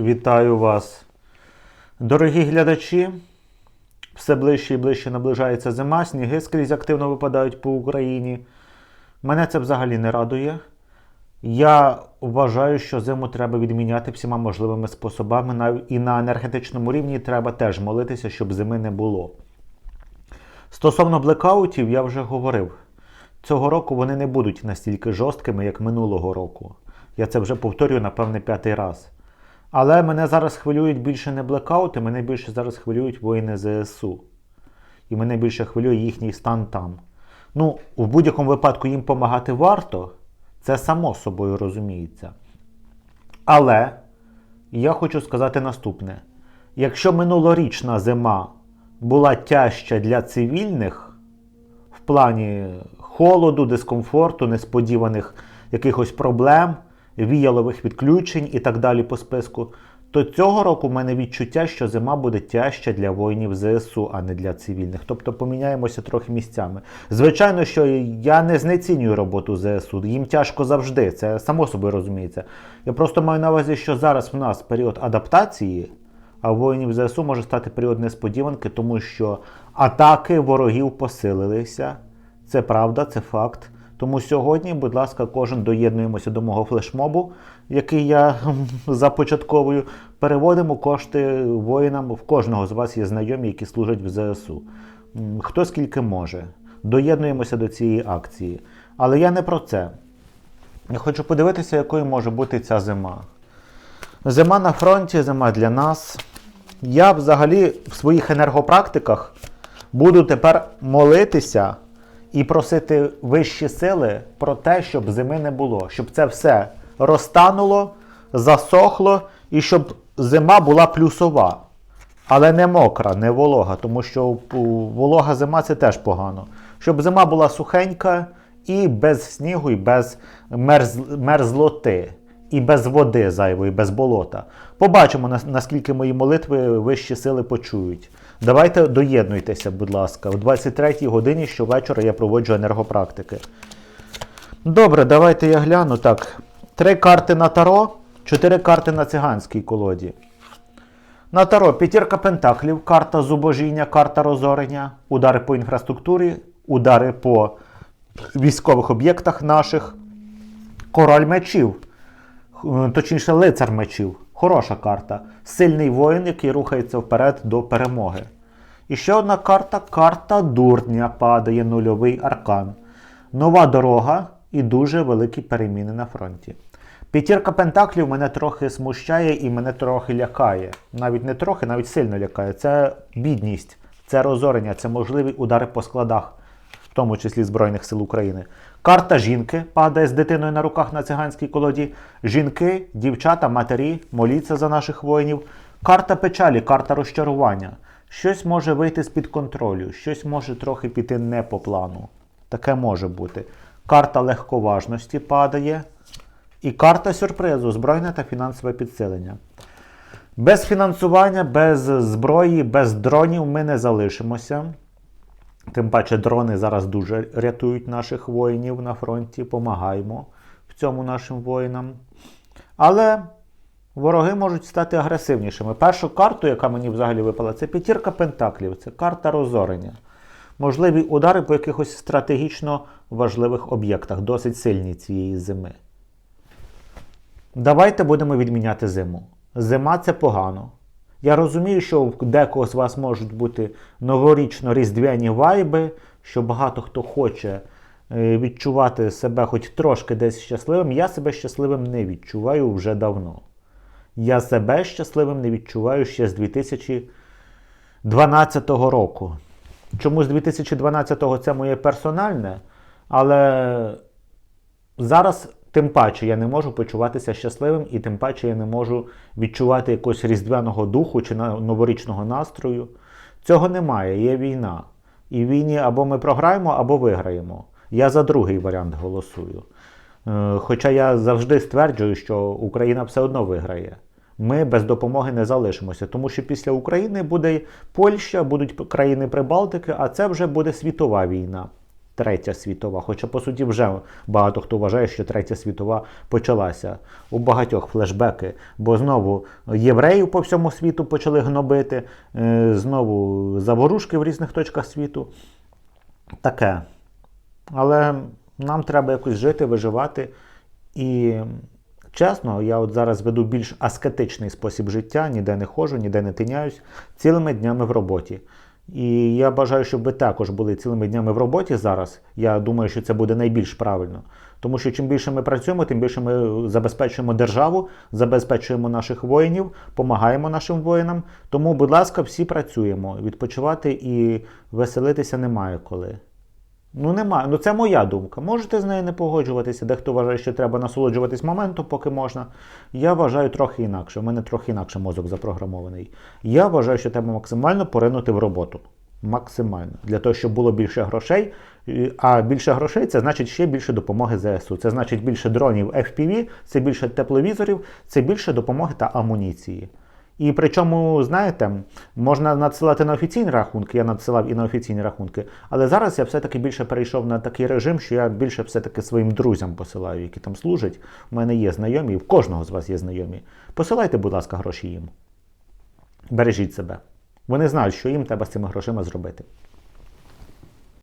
Вітаю вас, дорогі глядачі. Все ближче і ближче наближається зима, сніги скрізь активно випадають по Україні. Мене це взагалі не радує. Я вважаю, що зиму треба відміняти всіма можливими способами. І на енергетичному рівні треба теж молитися, щоб зими не було. Стосовно блекаутів, я вже говорив. Цього року вони не будуть настільки жорсткими, як минулого року. Я це вже повторюю, напевне, п'ятий раз. Але мене зараз хвилюють більше не блекаути, мене більше зараз хвилюють воїни ЗСУ. І мене більше хвилює їхній стан там. Ну, в будь-якому випадку їм допомагати варто, це само собою розуміється. Але я хочу сказати наступне: якщо минулорічна зима була тяжча для цивільних в плані холоду, дискомфорту, несподіваних якихось проблем, віялових відключень і так далі по списку, то цього року в мене відчуття, що зима буде тяжча для воїнів ЗСУ, а не для цивільних. Тобто поміняємося трохи місцями. Звичайно, що я не знецінюю роботу ЗСУ, їм тяжко завжди, це само собою розуміється. Я просто маю на увазі, що зараз в нас період адаптації. А воїнів ЗСУ може стати період несподіванки, тому що атаки ворогів посилилися. Це правда, це факт. Тому сьогодні, будь ласка, кожен доєднуємося до мого флешмобу, який я започатковую. Переводимо кошти воїнам. В кожного з вас є знайомі, які служать в ЗСУ. Хто скільки може. Доєднуємося до цієї акції. Але я не про це. Я хочу подивитися, якою може бути ця зима. Зима на фронті, зима для нас. Я взагалі в своїх енергопрактиках буду тепер молитися і просити вищі сили про те, щоб зими не було, щоб це все розтануло, засохло і щоб зима була плюсова. Але не мокра, не волога, тому що волога зима це теж погано. Щоб зима була сухенька і без снігу, і без мерз, мерзлоти, і без води зайвої, без болота. Побачимо, наскільки мої молитви вищі сили почують. Давайте доєднуйтеся, будь ласка. О 23-й годині щовечора я проводжу енергопрактики. Добре, давайте я гляну. Так, три карти на таро, чотири карти на циганській колоді. На Таро п'ятірка пентаклів, карта зубожіння, карта розорення, удари по інфраструктурі, удари по військових об'єктах наших. Король мечів, е, точніше, лицар мечів. Хороша карта. Сильний воїн, який рухається вперед до перемоги. І ще одна карта карта дурня падає нульовий аркан. Нова дорога і дуже великі переміни на фронті. П'ятірка пентаклів мене трохи смущає і мене трохи лякає. Навіть не трохи, навіть сильно лякає. Це бідність, це розорення, це можливі удари по складах, в тому числі Збройних сил України. Карта жінки падає з дитиною на руках на циганській колоді. Жінки, дівчата, матері, моліться за наших воїнів. Карта печалі, карта розчарування. Щось може вийти з-під контролю, щось може трохи піти не по плану. Таке може бути. Карта легковажності падає. І карта сюрпризу збройне та фінансове підсилення. Без фінансування, без зброї, без дронів ми не залишимося. Тим паче дрони зараз дуже рятують наших воїнів на фронті, помагаємо в цьому нашим воїнам. Але вороги можуть стати агресивнішими. Першу карту, яка мені взагалі випала, це п'ятірка пентаклів, це карта розорення. Можливі удари по якихось стратегічно важливих об'єктах, досить сильні цієї зими. Давайте будемо відміняти зиму. Зима це погано. Я розумію, що в декого з вас можуть бути новорічно-різдвяні вайби, що багато хто хоче е, відчувати себе хоч трошки десь щасливим. Я себе щасливим не відчуваю вже давно. Я себе щасливим не відчуваю ще з 2012 року. Чому з 2012-го це моє персональне, але зараз тим паче я не можу почуватися щасливим, і тим паче я не можу відчувати якогось різдвяного духу чи новорічного настрою. Цього немає, є війна. І в війні або ми програємо, або виграємо. Я за другий варіант голосую. Е, Хоча я завжди стверджую, що Україна все одно виграє. Ми без допомоги не залишимося, тому що після України буде Польща, будуть країни Прибалтики, а це вже буде світова війна. Третя світова. Хоча, по суті, вже багато хто вважає, що третя світова почалася. У багатьох флешбеки, бо знову євреїв по всьому світу почали гнобити, е, знову заворушки в різних точках світу. Таке. Але нам треба якось жити, виживати. І чесно, я от зараз веду більш аскетичний спосіб життя, ніде не ходжу, ніде не тиняюсь, цілими днями в роботі. І я бажаю, щоб ви також були цілими днями в роботі зараз. Я думаю, що це буде найбільш правильно. Тому що чим більше ми працюємо, тим більше ми забезпечуємо державу, забезпечуємо наших воїнів, допомагаємо нашим воїнам. Тому, будь ласка, всі працюємо. Відпочивати і веселитися немає коли. Ну, немає. Ну, це моя думка. Можете з нею не погоджуватися. Дехто вважає, що треба насолоджуватись моментом, поки можна. Я вважаю трохи інакше. У мене трохи інакше мозок запрограмований. Я вважаю, що треба максимально поринути в роботу. Максимально. Для того, щоб було більше грошей. А більше грошей це значить ще більше допомоги ЗСУ. Це значить більше дронів FPV, це більше тепловізорів, це більше допомоги та амуніції. І причому, знаєте, можна надсилати на офіційні рахунки, я надсилав і на офіційні рахунки, але зараз я все-таки більше перейшов на такий режим, що я більше все-таки своїм друзям посилаю, які там служать. У мене є знайомі, в кожного з вас є знайомі. Посилайте, будь ласка, гроші їм. Бережіть себе. Вони знають, що їм треба з цими грошима зробити.